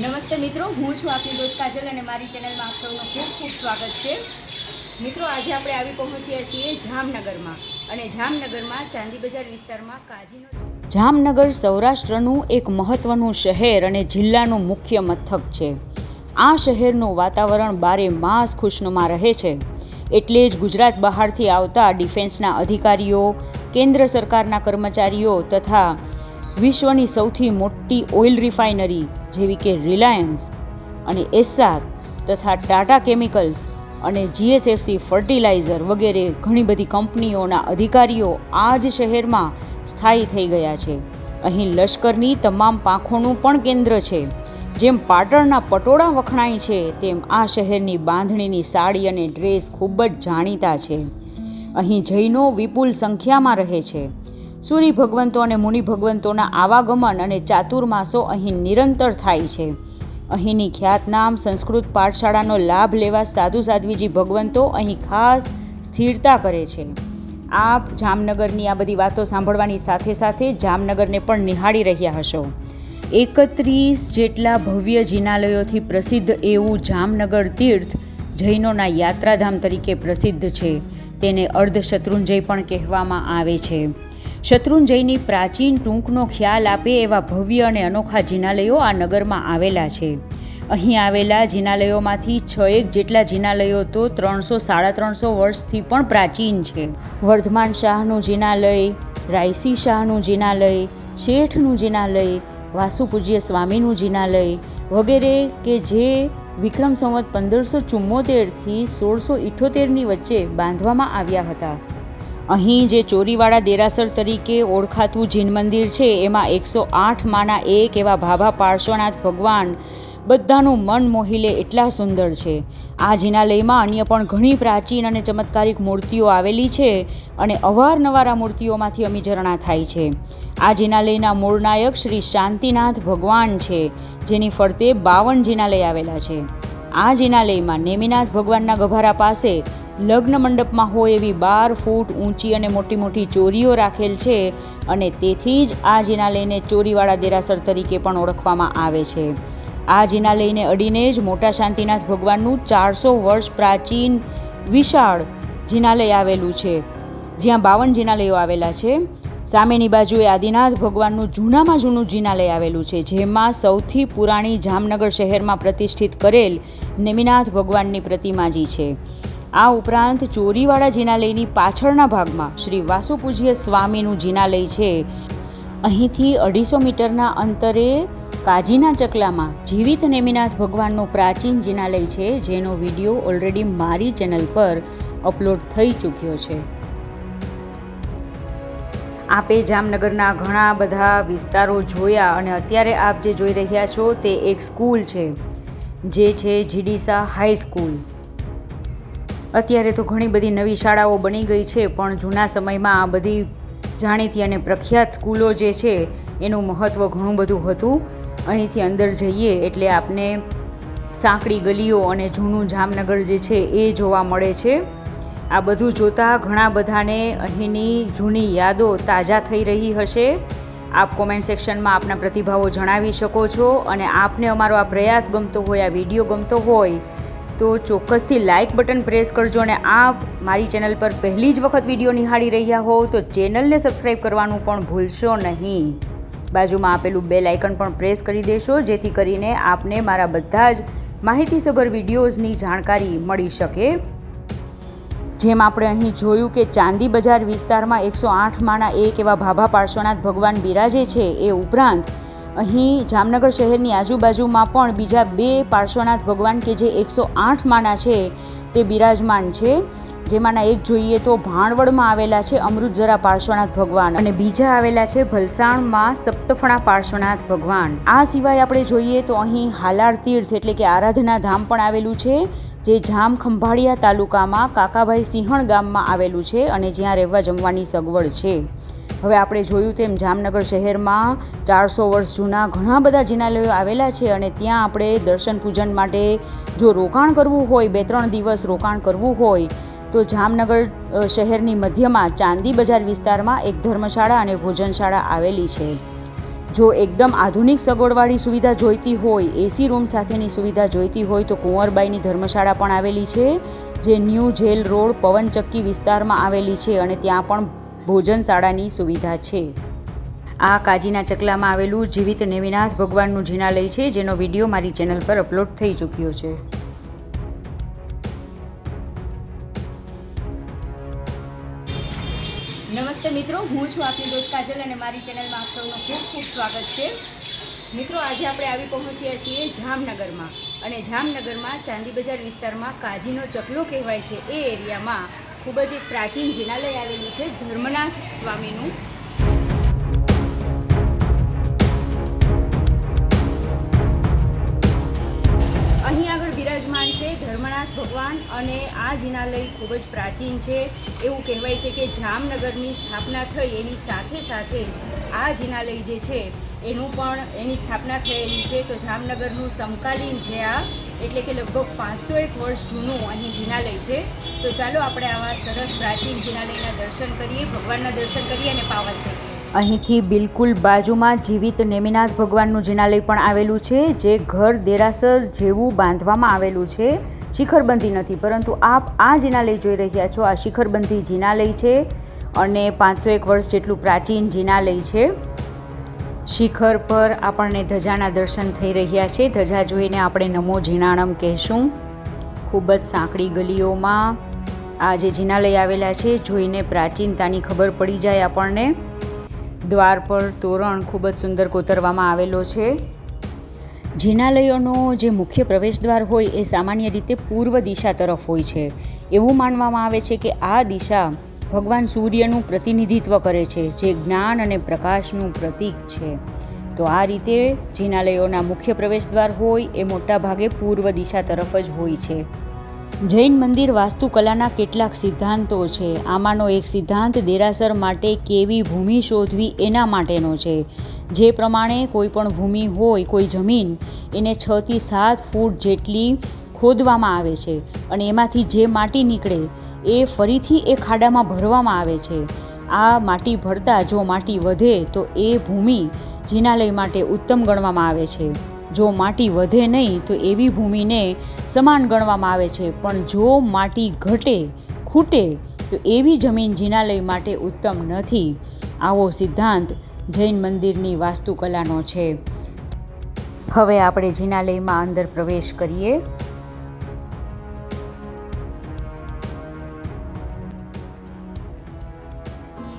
નમસ્તે મિત્રો, હું છું આપની દોસ્ત કાજલ અને મારી ચેનલમાં આપ સૌનું ખૂબ ખૂબ સ્વાગત છે. મિત્રો, આજે આપણે આવી પહોંચ્યા છીએ જામનગરમાં અને જામનગરમાં ચાંદી બજાર વિસ્તારમાં કાજીનો જામનગર સૌરાષ્ટ્રનું એક મહત્ત્વનું શહેર અને જિલ્લાનું મુખ્ય મથક છે. આ શહેરનું વાતાવરણ બારે માસ ખુશનુમા રહે છે. એટલે જ ગુજરાત બહારથી આવતા ડિફેન્સના અધિકારીઓ, કેન્દ્ર સરકારના કર્મચારીઓ તથા વિશ્વની સૌથી મોટી ઓઇલ રિફાઇનરી જેવી કે રિલાયન્સ અને એસ્સાર તથા ટાટા કેમિકલ્સ અને જીએસએફસી ફર્ટિલાઇઝર વગેરે ઘણી બધી કંપનીઓના અધિકારીઓ આ જ શહેરમાં સ્થાયી થઈ ગયા છે. અહીં લશ્કરની તમામ પાંખોનું પણ કેન્દ્ર છે. જેમ પાટણના પટોળા વખણાય છે, તેમ આ શહેરની બાંધણીની સાડી અને ડ્રેસ ખૂબ જ જાણીતા છે. અહીં જૈનો વિપુલ સંખ્યામાં રહે છે. સૂર્ય ભગવંતો અને મુનિ ભગવંતોના આવાગમન અને ચાતુર્માસો અહીં નિરંતર થાય છે. અહીંની ખ્યાતનામ સંસ્કૃત પાઠશાળાનો લાભ લેવા સાધુ સાધ્વીજી ભગવંતો અહીં ખાસ સ્થિરતા કરે છે. આપ જામનગરની આ બધી વાતો સાંભળવાની સાથે સાથે જામનગરને પણ નિહાળી રહ્યા હશો. એકત્રીસ જેટલા ભવ્ય જિનાલયોથી પ્રસિદ્ધ એવું જામનગર તીર્થ જૈનોના યાત્રાધામ તરીકે પ્રસિદ્ધ છે. તેને અર્ધશત્રુંજય પણ કહેવામાં આવે છે. શત્રુંજયની પ્રાચીન ટૂંકનો ખ્યાલ આપે એવા ભવ્ય અને અનોખા જિનાલયો આ નગરમાં આવેલા છે. અહીં આવેલા જિનાલયોમાંથી છ એક જેટલા જિનાલયો તો ત્રણસો સાડા ત્રણસો વર્ષથી પણ પ્રાચીન છે. વર્ધમાન શાહનું જિનાલય, રાયસી શાહનું જિનાલય, શેઠનું જિનાલય, વાસુપૂજ્ય સ્વામીનું જિનાલય વગેરે કે જે વિક્રમ સંવત પંદરસો ચુમ્મોતેરથી સોળસો ઇઠ્ઠોતેરની વચ્ચે બાંધવામાં આવ્યા હતા. અહીં જે ચોરીવાળા દેરાસર તરીકે ઓળખાતું જૈન મંદિર છે, એમાં એકસો આઠ માના એક એવા ભાભા પાર્શ્વનાથ ભગવાન બધાનું મન મોહી લે એટલા સુંદર છે. આ જિનાલયમાં અન્ય પણ ઘણી પ્રાચીન અને ચમત્કારિક મૂર્તિઓ આવેલી છે અને અવારનવાર આ મૂર્તિઓમાંથી અમીઝરણા થાય છે. આ જિનાલયના મૂળ નાયક શ્રી શાંતિનાથ ભગવાન છે, જેની ફરતે બાવન જિનાલય આવેલા છે. આ જિનાલયમાં નેમિનાથ ભગવાનના ગભારા પાસે લગ્ન મંડપમાં હોય એવી બાર ફૂટ ઊંચી અને મોટી મોટી ચોરીઓ રાખેલ છે અને તેથી જ આ જિનાલયને ચોરીવાળા દેરાસર તરીકે પણ ઓળખવામાં આવે છે. આ જિનાલયને અડીને જ મોટા શાંતિનાથ ભગવાનનું ચારસો વર્ષ પ્રાચીન વિશાળ જિનાલય આવેલું છે. જ્યાં બાવન જિનાલયો આવેલા છે. સામેની બાજુએ આદિનાથ ભગવાનનું જૂનામાં જૂનું જિનાલય આવેલું છે, જેમાં સૌથી પુરાણી જામનગર શહેરમાં પ્રતિષ્ઠિત કરેલ નેમિનાથ ભગવાનની પ્રતિમાજી છે. આ ઉપરાંત ચોરીવાળા જિનાલયની પાછળના ભાગમાં શ્રી વાસુપૂજ્ય સ્વામીનું જિનાલય છે. અહીંથી અઢીસો મીટરના અંતરે કાજીના ચકલામાં જીવિત નેમિનાથ ભગવાનનું પ્રાચીન જિનાલય છે, જેનો વીડિયો ઓલરેડી મારી ચેનલ પર અપલોડ થઈ ચૂક્યો છે. આપે જામનગરના ઘણા બધા વિસ્તારો જોયા અને અત્યારે આપ જે જોઈ રહ્યા છો તે એક સ્કૂલ છે, જે છે જીડીસા હાઈ સ્કૂલ. અત્યારે તો ઘણી બધી નવી શાળાઓ બની ગઈ છે, પણ જૂના સમયમાં આ બધી જાણીતી અને પ્રખ્યાત સ્કૂલો જે છે, એનું મહત્ત્વ ઘણું બધું હતું. અહીંથી અંદર જઈએ એટલે આપને સાંકડી ગલીઓ અને જૂનું જામનગર જે છે, એ જોવા મળે છે. આ બધું જોતાં ઘણા બધાને અહીંની જૂની યાદો તાજા થઈ રહી હશે. આપ કોમેન્ટ સેક્શનમાં આપના પ્રતિભાવો જણાવી શકો છો અને આપને અમારો આ પ્રયાસ ગમતો હોય, આ વીડિયો ગમતો હોય તો ચોક્કસથી લાઇક બટન પ્રેસ કરજો અને આપ મારી ચેનલ પર પહેલી જ વખત વીડિયો નિહાળી રહ્યા હોવ તો ચેનલને સબસ્ક્રાઈબ કરવાનું પણ ભૂલશો નહીં. બાજુમાં આપેલું બેલ આઇકન પણ પ્રેસ કરી દેશો, જેથી કરીને આપને મારા બધા જ માહિતીસભર વિડીયોઝની જાણકારી મળી શકે. જેમ આપણે અહીં જોયું કે ચાંદી બજાર વિસ્તારમાં એકસો આઠ માણા એક એવા ભાભા પાર્શ્વનાથ ભગવાન બિરાજે છે, એ ઉપરાંત અહીં જામનગર શહેરની આજુબાજુમાં પણ બીજા બે પાર્શ્વનાથ ભગવાન કે જે એકસો આઠ માના છે તે બિરાજમાન છે. જેમાંના એક જોઈએ તો ભાણવડમાં આવેલા છે અમૃતઝરા પાર્શ્વનાથ ભગવાન અને બીજા આવેલા છે ભલસાણમાં સપ્તફણા પાર્શ્વનાથ ભગવાન. આ સિવાય આપણે જોઈએ તો અહીં હાલાર તીર્થ એટલે કે આરાધના ધામ પણ આવેલું છે, જે જામ ખંભાળિયા તાલુકામાં કાકાભાઈ સિંહણ ગામમાં આવેલું છે અને જ્યાં રહેવા જમવાની સગવડ છે. હવે આપણે જોયું તેમ જામનગર શહેરમાં ચારસો વર્ષ જૂના ઘણા બધા જિનાલયો આવેલા છે અને ત્યાં આપણે દર્શન પૂજન માટે જો રોકાણ કરવું હોય, બે ત્રણ દિવસ રોકાણ કરવું હોય, તો જામનગર શહેરની મધ્યમાં ચાંદી બજાર વિસ્તારમાં એક ધર્મશાળા અને ભોજનશાળા આવેલી છે. જો એકદમ આધુનિક સગવડવાળી સુવિધા જોઈતી હોય, એસી રૂમ સાથેની સુવિધા જોઈતી હોય, તો કુંવરબાઈની ધર્મશાળા પણ આવેલી છે, જે ન્યૂ જેલ રોડ, પવનચક્કી વિસ્તારમાં આવેલી છે અને ત્યાં પણ ભોજનશાળાની સુવિધા છે. આ કાજીના ચકલામાં આવેલું જીવિત નેમિનાથ ભગવાનનું જિનાલય છે, જેનો વીડિયો મારી ચેનલ પર અપલોડ થઈ ચૂક્યો છે. નમસ્તે મિત્રો, હું છું આપની દોસ્ત કાજલ અને મારી ચેનલમાં આપ સૌનું ખૂબ ખૂબ સ્વાગત છે. મિત્રો, આજે આપણે આવી પહોંચ્યા છીએ જામનગરમાં. અને જામનગરમાં ચાંદી બજાર વિસ્તારમાં કાજીનો ચકલો કહેવાય છે. એ એરિયામાં ખૂબ જ એક પ્રાચીન જિનાલય આવેલું છે ધર્મનાથ સ્વામીનું. અહીં આગળ બિરાજમાન છે ધર્મનાથ ભગવાન અને આ જિનાલય ખૂબ જ પ્રાચીન છે. એવું કહેવાય છે કે જામનગરની સ્થાપના થઈ એની સાથે સાથે જ આ જિનાલય જે છે એનું પણ એની સ્થાપના થયેલી છે. તો જામનગરનું સમકાલીન જે આ એટલે કે લગભગ પાંચસો એક વર્ષ જૂનું અહીં જિનાલય છે. તો ચાલો આપણે આવા સરસ પ્રાચીન જિનાલયના દર્શન કરીએ, ભગવાનના દર્શન કરીએ અને પાવન કરીએ. અહીંથી બિલકુલ બાજુમાં જીવિત નેમિનાથ ભગવાનનું જિનાલય પણ આવેલું છે, જે ઘર દેરાસર જેવું બાંધવામાં આવેલું છે. શિખરબંધી નથી, પરંતુ આપ આ જિનાલય જોઈ રહ્યા છો. આ શિખરબંધી જિનાલય છે અને પાંચસો એક વર્ષ જેટલું પ્રાચીન જિનાલય છે. શિખર પર આપણને ધજાના દર્શન થઈ રહ્યા છે. ધજા જોઈને આપણે નમો જીણાણમ કહેશું. ખૂબ જ સાંકડી ગલીઓમાં આ જે જિનાલય આવેલા છે. જોઈને પ્રાચીનતાની ખબર પડી જાય આપણને. દ્વાર પર તોરણ ખૂબ જ સુંદર કોતરવામાં આવેલો છે. જિનાલયોનો જે મુખ્ય પ્રવેશદ્વાર હોય એ સામાન્ય રીતે પૂર્વ દિશા તરફ હોય છે. એવું માનવામાં આવે છે કે આ દિશા ભગવાન સૂર્યનું પ્રતિનિધિત્વ કરે છે, જે જ્ઞાન અને પ્રકાશનું પ્રતીક છે. તો આ રીતે જિનાલયોના મુખ્ય પ્રવેશદ્વાર હોય એ મોટા ભાગે પૂર્વ દિશા તરફ જ હોય છે. જૈન મંદિર વાસ્તુકલાના કેટલાક સિદ્ધાંતો છે. આમાંનો એક સિદ્ધાંત દેરાસર માટે કેવી ભૂમિ શોધવી એના માટેનો છે. જે પ્રમાણે કોઈ પણ ભૂમિ હોય, કોઈ જમીન, એને છથી સાત ફૂટ જેટલી ખોદવામાં આવે છે અને એમાંથી જે માટી નીકળે એ ફરીથી એ ખાડામાં ભરવામાં આવે છે. આ માટી ભરતા જો માટી વધે, તો એ ભૂમિ જિનાલય માટે ઉત્તમ ગણવામાં આવે છે. જો માટી વધે નહીં, તો એવી ભૂમિને સમાન ગણવામાં આવે છે. પણ જો માટી ઘટે, ખૂટે, તો એવી જમીન જિનાલય માટે ઉત્તમ નથી. આવો સિદ્ધાંત જૈન મંદિરની વાસ્તુકલાનો છે. હવે આપણે જિનાલયમાં અંદર પ્રવેશ કરીએ.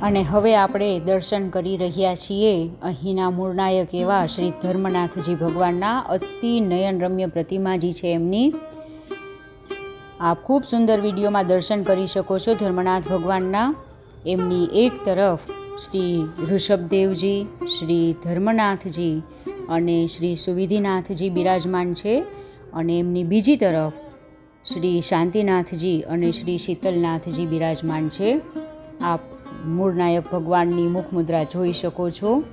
અને હવે આપણે દર્શન કરી રહ્યા છીએ અહીંના મૂળનાયક એવા શ્રી ધર્મનાથજી ભગવાનના અતિ નયનરમ્ય પ્રતિમાજી છે એમની. આપ ખૂબ સુંદર વિડીયોમાં દર્શન કરી શકો છો ધર્મનાથ ભગવાનના. એમની એક તરફ શ્રી ઋષભદેવજી, શ્રી ધર્મનાથજી અને શ્રી સુવિધિનાથજી બિરાજમાન છે અને એમની બીજી તરફ શ્રી શાંતિનાથજી અને શ્રી શીતલનાથજી બિરાજમાન છે. આપ મૂળનાયક ભગવાનની મુખમુદ્રા જોઈ શકો છો.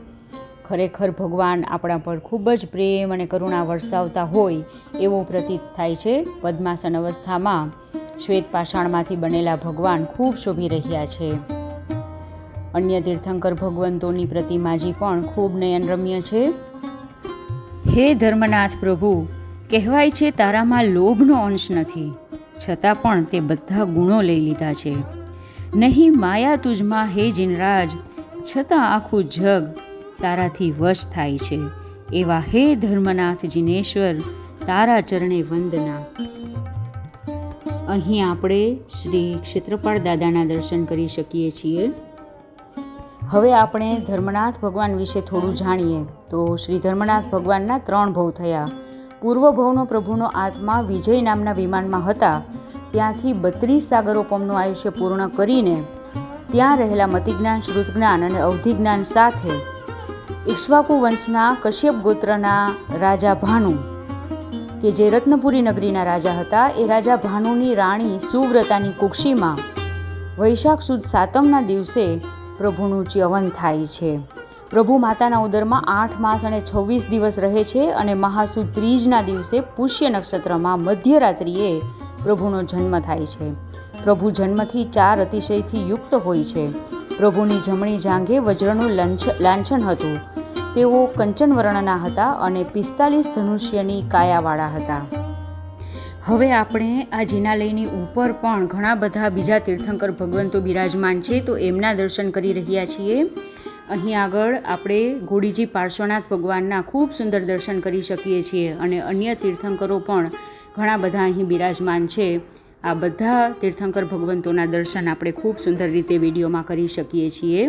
ખરેખર ભગવાન આપણા પર ખૂબ જ પ્રેમ અને કરુણા વરસાવતા હોય એવું પ્રતીત થાય છે. પદ્માસન અવસ્થામાં શ્વેત પાષાણમાંથી બનેલા ભગવાન ખૂબ શોભી રહ્યા છે. અન્ય તીર્થંકર ભગવંતોની પ્રતિમાજી પણ ખૂબ નયનરમ્ય છે. હે ધર્મનાથ પ્રભુ, કહેવાય છે તારામાં લોભનો અંશ નથી. છતાં પણ તે બધા ગુણો લઈ લીધા છે. નહીં, માયા તુજમાં હે જીનરાજ. છતાં આખું જગ તારાથી વશ થાય છે. એવા હે ધર્મનાથ જીનેશ્વર, તારા ચરણે વંદના. અહીં આપણે શ્રી ક્ષેત્રપાળ દાદાના દર્શન કરી શકીએ છીએ. હવે આપણે ધર્મનાથ ભગવાન વિશે થોડું જાણીએ. તો શ્રી ધર્મનાથ ભગવાનના ત્રણ ભવ થયા. પૂર્વ ભવનો પ્રભુનો આત્મા વિજય નામના વિમાનમાં હતા. ત્યાંથી બત્રીસ સાગરોપમનું આયુષ્ય પૂર્ણ કરીને ત્યાં રહેલા મતિજ્ઞાન, શ્રુતજ્ઞાન અને અવધિજ્ઞાન સાથે ઇક્ષ્વાકુ વંશના કશ્યપ ગોત્રના રાજા ભાનુ, કે જે રત્નપુરી નગરીના રાજા હતા, એ રાજા ભાનુની રાણી સુવ્રતાની કુક્ષીમાં વૈશાખ સુદ સાતમના દિવસે પ્રભુનું ચ્યવન થાય છે. પ્રભુ માતાના ઉદરમાં આઠ માસ અને છવ્વીસ દિવસ રહે છે અને મહાસુદ ત્રીજના દિવસે પુષ્ય નક્ષત્રમાં મધ્યરાત્રિએ પ્રભુનો જન્મ થાય છે. પ્રભુ જન્મથી ચાર અતિશયથી યુક્ત હોય છે. પ્રભુની જમણી જાંઘે વજ્રનું લંછ, લાંછન હતું. તેઓ કંચન વર્ણના હતા અને પિસ્તાલીસ ધનુષ્યની કાયાવાળા હતા. હવે આપણે આ જિનાલયની ઉપર પણ ઘણા બધા બીજા તીર્થંકર ભગવંતો બિરાજમાન છે તો એમના દર્શન કરી રહ્યા છીએ. અહીં આગળ આપણે ગોડીજી પાર્શ્વનાથ ભગવાનના ખૂબ સુંદર દર્શન કરી શકીએ છીએ અને અન્ય તીર્થંકરો પણ ઘણા બધા અહીં બિરાજમાન છે. આ બધા તીર્થંકર ભગવંતોના દર્શન આપણે ખૂબ સુંદર રીતે વિડીયોમાં કરી શકીએ છીએ.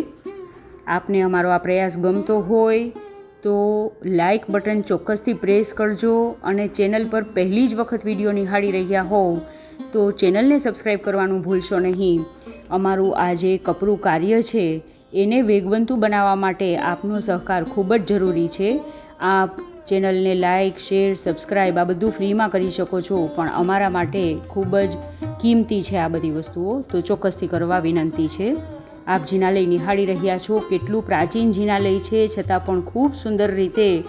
આપને અમારો આ પ્રયાસ ગમતો હોય તો લાઈક બટન ચોક્કસથી પ્રેસ કરજો અને ચેનલ પર પહેલી જ વખત વીડિયો નિહાળી રહ્યા હોવ તો ચેનલને સબસ્ક્રાઈબ કરવાનું ભૂલશો નહીં. અમારું આ જે કપરું કાર્ય છે, એને વેગવંતુ બનાવવા માટે આપનો સહકાર ખૂબ જ જરૂરી છે. આપ ચેનલને લાઇક શેર સબસ્ક્રાઈબ આ બધું ફ્રીમાં કરી શકો છો. પણ અમારા માટે ખૂબ જ કિંમતી છે આ બધી વસ્તુઓ. તો ચોક્કસથી કરવા વિનંતી છે. આપ જિનાલય નિહાળી રહ્યા છો. કેટલું પ્રાચીન જિનાલય છે. છતાં પણ ખૂબ સુંદર રીતે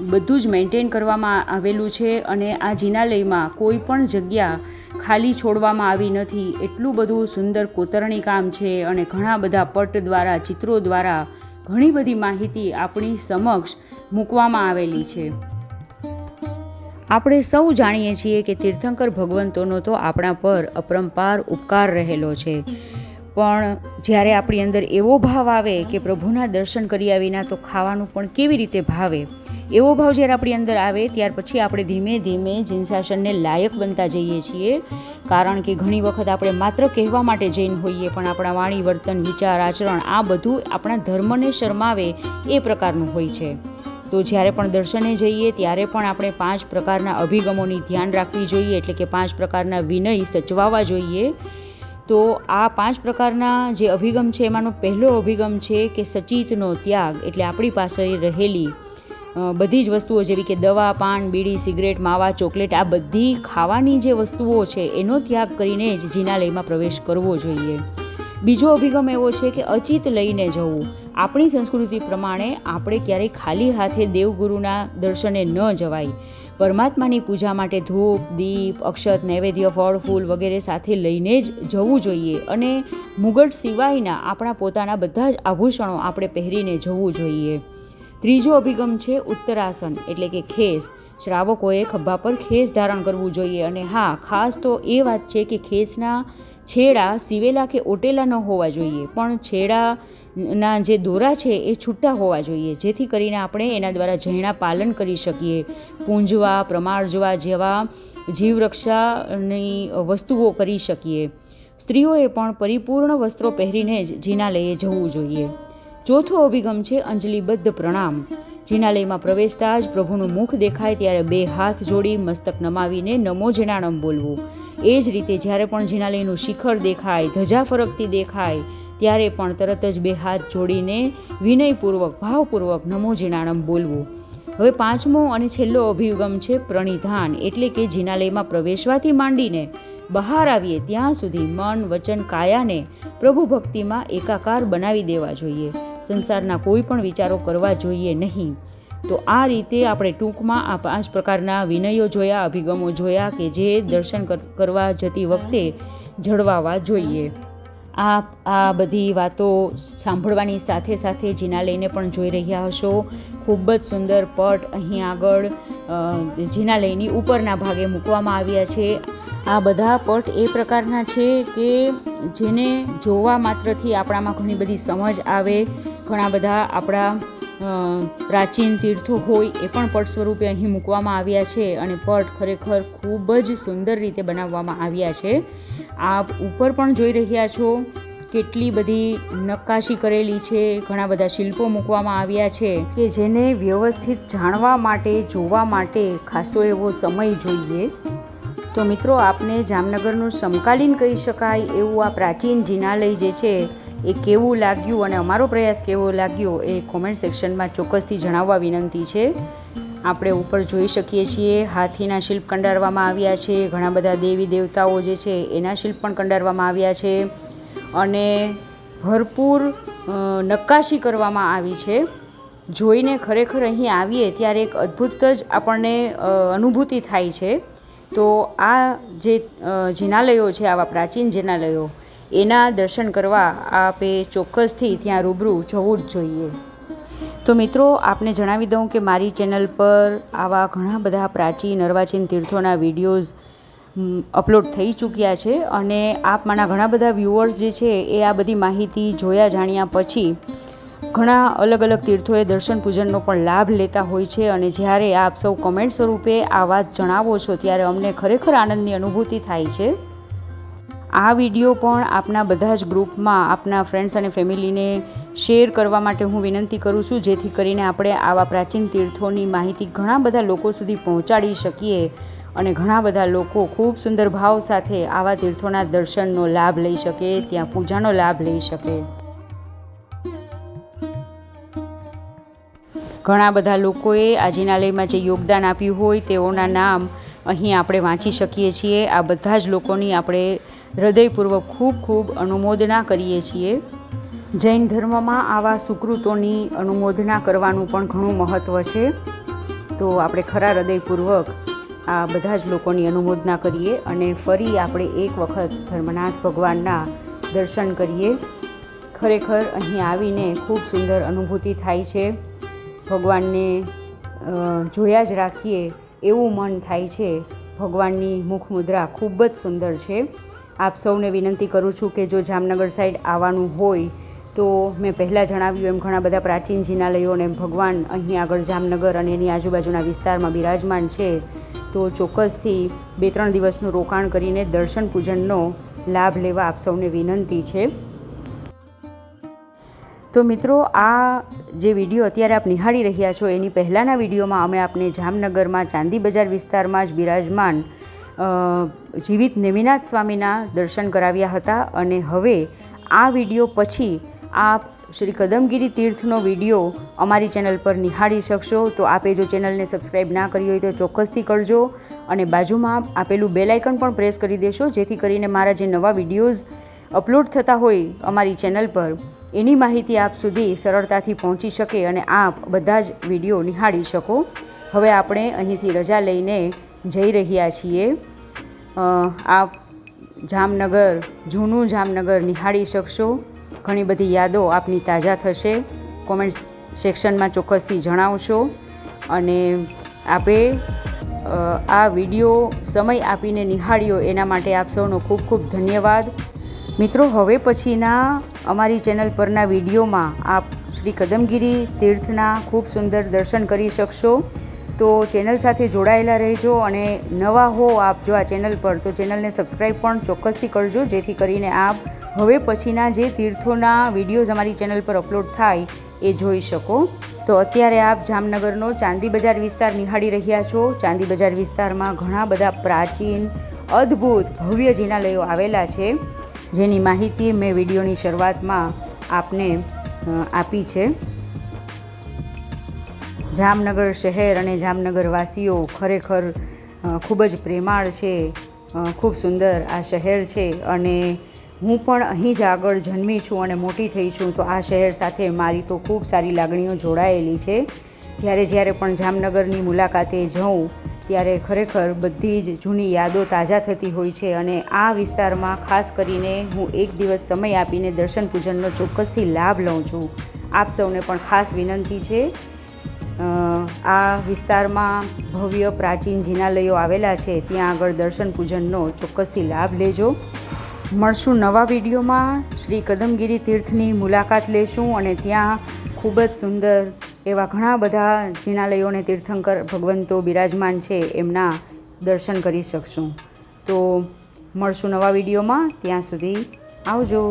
બધું જ મેન્ટેન કરવામાં આવેલું છે અને આ જિનાલયમાં કોઈ પણ જગ્યા ખાલી છોડવામાં આવી નથી. એટલું બધું સુંદર કોતરણી કામ છે અને ઘણા બધા પટ દ્વારા, ચિત્રો દ્વારા ઘણી બધી માહિતી આપણી સમક્ષ મૂકવામાં આવેલી છે. આપણે સૌ જાણીએ છીએ કે તીર્થંકર ભગવંતોનો તો આપણા પર અપરંપાર ઉપકાર રહેલો છે. પણ જ્યારે આપણી અંદર એવો ભાવ આવે કે પ્રભુના દર્શન કર્યા વિના તો ખાવાનું પણ કેવી રીતે ભાવે? એવો ભાવ જ્યારે આપણી અંદર આવે, ત્યાર પછી આપણે ધીમે ધીમે જિંસાસનને લાયક બનતા જઈએ છીએ. કારણ કે ઘણી વખત આપણે માત્ર કહેવા માટે જૈન હોઈએ, પણ આપણા વાણી, વર્તન, વિચાર, આચરણ આ બધું આપણા ધર્મને શરમાવે એ પ્રકારનું હોય છે. તો જ્યારે પણ દર્શને જઈએ, ત્યારે પણ આપણે પાંચ પ્રકારના અભિગમોની ધ્યાન રાખવી જોઈએ, એટલે કે પાંચ પ્રકારના વિનય સચવાવા જોઈએ. તો આ પાંચ પ્રકારના જે અભિગમ છે, એમાંનો પહેલો અભિગમ છે કે સચિતનો ત્યાગ, એટલે આપણી પાસે રહેલી બધી જ વસ્તુઓ જેવી કે દવા, પાન, બીડી, સિગરેટ, માવા, ચોકલેટ, આ બધી ખાવાની જે વસ્તુઓ છે, એનો ત્યાગ કરીને જ જીનાલયમાં પ્રવેશ કરવો જોઈએ. બીજો અભિગમ એવો છે કે અચિત લઈને જવું. આપણી સંસ્કૃતિ પ્રમાણે આપણે ક્યારેય ખાલી હાથે દેવગુરુના દર્શને ન જવાય. પરમાત્માની પૂજા માટે ધૂપ, દીપ, અક્ષત, નૈવેદ્ય, ફળ, ફૂલ વગેરે સાથે લઈને જ જવું જોઈએ અને મુગટ સિવાયના આપણા પોતાના બધા જ આભૂષણો આપણે પહેરીને જવું જોઈએ. ત્રીજો અભિગમ છે ઉત્તરાસન, એટલે કે ખેસ. શ્રાવકોએ ખભા પર ખેસ ધારણ કરવું જોઈએ અને હા, ખાસ તો એ વાત છે કે ખેસના છેડા સિવેલા કે ઓટેલા ન હોવા જોઈએ, પણ છેડા ના, જે દોરા છે એ છૂટા હોવા જોઈએ. જેથી કરીને આપણે એના દ્વારા ઝીણા પાલન કરી શકીએ. પૂંજવા પ્રમાણજવા જેવા જીવરક્ષાની વસ્તુઓ કરી શકીએ. સ્ત્રીઓએ પણ પરિપૂર્ણ વસ્ત્રો પહેરીને જ લઈએ જવું જોઈએ. ચોથો અભિગમ છે અંજલિબદ્ધ પ્રણામ. જિનાલયમાં પ્રવેશતા જ પ્રભુનું મુખ દેખાય ત્યારે બે હાથ જોડી મસ્તક નમાવીને નમો જનાણમ બોલવું. એ જ રીતે જ્યારે પણ જિનાલયનું શિખર દેખાય, ધજા ફરકતી દેખાય, ત્યારે પણ તરત જ બે હાથ જોડીને વિનયપૂર્વક, ભાવપૂર્વક નમો જિનાણમ બોલવું. હવે પાંચમો અને છેલ્લો અભિગમ છે પ્રણિધાન. એટલે કે જિનાલયમાં પ્રવેશવાથી માંડીને બહાર આવીએ ત્યાં સુધી મન, વચન, કાયાને પ્રભુ ભક્તિમાં એકાકાર બનાવી દેવા જોઈએ. સંસારના કોઈ પણ વિચારો કરવા જોઈએ નહીં. તો આ રીતે આપણે ટૂંકમાં આ પાંચ પ્રકારના વિનયો જોયા, અભિગમો જોયા કે જે દર્શન કરવા જતી વખતે જળવાવા જોઈએ. આ આ બધી વાતો સાંભળવાની સાથે સાથે જિનાલયને પણ જોઈ રહ્યા હશો. ખૂબ જ સુંદર પટ અહીં આગળ જિનાલયની ઉપરના ભાગે મૂકવામાં આવ્યા છે. આ બધા પટ એ પ્રકારના છે કે જેને જોવા માત્રથી આપણામાં ઘણી બધી સમજ આવે. ઘણા બધા આપણા પ્રાચીન તીર્થો હોય એ પણ પટ સ્વરૂપે અહીં મૂકવામાં આવ્યા છે અને પટ ખરેખર ખૂબ જ સુંદર રીતે બનાવવામાં આવ્યા છે. આપ ઉપર પણ જોઈ રહ્યા છો કેટલી બધી નક્કાશી કરેલી છે, ઘણા બધા શિલ્પો મૂકવામાં આવ્યા છે કે જેને વ્યવસ્થિત જાણવા માટે, જોવા માટે ખાસો એવો સમય જોઈએ. તો મિત્રો, આપને જામનગરનું સમકાલીન કહી શકાય એવું આ પ્રાચીન જિનાલય જે છે, એ કેવું લાગ્યું અને અમારો પ્રયાસ કેવો લાગ્યો એ કોમેન્ટ સેક્શનમાં ચોક્કસથી જણાવવા વિનંતી છે. આપણે ઉપર જોઈ શકીએ છીએ, હાથીના શિલ્પ કંડારવામાં આવ્યા છે, ઘણા બધા દેવી દેવતાઓ જે છે એના શિલ્પ પણ કંડારવામાં આવ્યા છે અને ભરપૂર નક્કાશી કરવામાં આવી છે. જોઈને ખરેખર અહીં આવીએ ત્યારે એક અદ્ભુત જ આપણને અનુભૂતિ થાય છે. તો આ જે જિનાલયો છે, આવા પ્રાચીન જિનાલયો, એના દર્શન કરવા આપે ચોક્કસથી ત્યાં રૂબરૂ જવું જ જોઈએ. તો મિત્રો, આપને જણાવી દઉં કે મારી ચેનલ પર આવા ઘણા બધા પ્રાચીન અર્વાચીન તીર્થોના વિડીયોઝ અપલોડ થઈ ચૂક્યા છે અને આપ મારા ઘણા બધા વ્યૂઅર્સ જે છે એ આ બધી માહિતી જોયા જાણ્યા પછી ઘણા અલગ અલગ તીર્થોએ દર્શન પૂજનનો પણ લાભ લેતા હોય છે અને જ્યારે આપ સૌ કમેન્ટ સ્વરૂપે આ વાત જણાવો છો ત્યારે અમને ખરેખર આનંદની અનુભૂતિ થાય છે. આ વીડિયો પણ આપના બધા જ ગ્રુપમાં આપના ફ્રેન્ડ્સ અને ફેમિલીને શેર કરવા માટે હું વિનંતી કરું છું, જેથી કરીને આપણે આવા પ્રાચીન તીર્થોની માહિતી ઘણા બધા લોકો સુધી પહોંચાડી શકીએ અને ઘણા બધા લોકો ખૂબ સુંદર ભાવ સાથે આવા તીર્થોના દર્શનનો લાભ લઈ શકે, ત્યાં પૂજાનો લાભ લઈ શકે. ઘણા બધા લોકોએ આ જિનાલયમાં જે યોગદાન આપ્યું હોય તેઓના નામ અહીં આપણે વાંચી શકીએ છીએ. આ બધા જ લોકોની આપણે હૃદયપૂર્વક ખૂબ ખૂબ અનુમોદના કરીએ છીએ. જૈન ધર્મમાં આવા સુકૃતોની અનુમોદના કરવાનું પણ ઘણું મહત્ત્વ છે. તો આપણે ખરા હૃદયપૂર્વક આ બધા જ લોકોની અનુમોદના કરીએ અને ફરી આપણે એક વખત ધર્મનાથ ભગવાનના દર્શન કરીએ. ખરેખર અહીં આવીને ખૂબ સુંદર અનુભૂતિ થાય છે. ભગવાનને જોયા જ રાખીએ એવું મન થાય છે. ભગવાનની મુખમુદ્રા ખૂબ જ સુંદર છે. આપ સૌને વિનંતી કરું છું કે જો જામનગર સાઈડ આવવાનું હોય તો મેં પહેલાં જણાવ્યું એમ ઘણા બધા પ્રાચીન જિનાલયો અને ભગવાન અહીં આગળ જામનગર અને એની આજુબાજુના વિસ્તારમાં બિરાજમાન છે, તો ચોક્કસથી બે ત્રણ દિવસનું રોકાણ કરીને દર્શન પૂજનનો લાભ લેવા આપ સૌને વિનંતી છે. તો મિત્રો, આ જે વીડિયો અત્યારે આપ નિહાળી રહ્યા છો, એની પહેલાંના વિડીયોમાં અમે આપને જામનગરમાં ચાંદી બજાર વિસ્તારમાં જ બિરાજમાન જીવિત નેમિનાથ સ્વામીના દર્શન કરાવ્યા હતા અને હવે આ વીડિયો પછી આપ શ્રી કદમગીરી તીર્થનો વીડિયો અમારી ચેનલ પર નિહાળી શકશો. તો આપે જો ચેનલને સબસ્ક્રાઈબ ના કરી હોય તો ચોક્કસથી કરજો અને બાજુમાં આપેલું બેલાઇકન પણ પ્રેસ કરી દેશો, જેથી કરીને મારા જે નવા વિડીયોઝ અપલોડ થતા હોય અમારી ચેનલ પર, એની માહિતી આપ સુધી સરળતાથી પહોંચી શકે અને આપ બધા જ વીડિયો નિહાળી શકો. હવે આપણે અહીંથી રજા લઈને જઈ રહ્યા છીએ. આપ જામનગર, જૂનું જામનગર નિહાળી શકશો. ઘણી બધી યાદો આપની તાજા થશે. કોમેન્ટ્સ સેક્શનમાં ચોક્કસથી જણાવશો. અને આપે આ વીડિયો સમય આપીને નિહાળ્યો એના માટે આપ સૌનો ખૂબ ખૂબ ધન્યવાદ. મિત્રો, હવે પછીના અમારી ચેનલ પરના વિડીયોમાં આપ શ્રી કદમગીરી તીર્થના ખૂબ સુંદર દર્શન કરી શકશો. તો ચેનલ સાથે જોડાયેલા રહેજો અને નવા હો આપ જો આ ચેનલ પર, તો ચેનલને સબસ્ક્રાઈબ પણ ચોક્કસથી કરજો, જેથી કરીને આપ હવે પછીના જે તીર્થોના વિડીયોઝ અમારી ચેનલ પર અપલોડ થાય એ જોઈ શકો. તો અત્યારે આપ જામનગરનો ચાંદી બજાર વિસ્તાર નિહાળી રહ્યા છો. ચાંદી બજાર વિસ્તારમાં ઘણા બધા પ્રાચીન, અદ્ભુત ભવ્ય જિનાલયો આવેલા છે, જેની માહિતી મેં વિડીયોની શરૂઆતમાં આપને આપી છે. જામનગર શહેર અને જામનગરવાસીઓ ખરેખર ખૂબ જ પ્રેમાળ છે ખૂબ સુંદર આ શહેર છે અને હું પણ અહીં જ આગળ જન્મી છું અને મોટી થઈ છું તો આ શહેર સાથે મારી તો ખૂબ સારી લાગણીઓ જોડાયેલી છે. જ્યારે જ્યારે પણ જામનગરની મુલાકાતે જઉં, ત્યારે ખરેખર બધી જ જૂની યાદો તાજા થતી હોય છે અને આ વિસ્તારમાં ખાસ કરીને હું એક દિવસ સમય આપીને દર્શન પૂજનનો ચોક્કસથી લાભ લઉં છું. આપ સૌને પણ ખાસ વિનંતી છે. આ વિસ્તારમાં ભવ્ય પ્રાચીન જિનાલયો આવેલા છે. ત્યાં આગળ દર્શન પૂજનનો ચોક્કસથી લાભ લેજો. મળશું નવા વિડીયોમાં. શ્રી કદમગીરી તીર્થની મુલાકાત લેશું અને ત્યાં ખૂબ જ સુંદર એવા ઘણા બધા જિનાલયોને તીર્થંકર ભગવંતો બિરાજમાન છે એમના દર્શન કરી શકશું. તો મળશું નવા વિડીયોમાં. ત્યાં સુધી આવજો.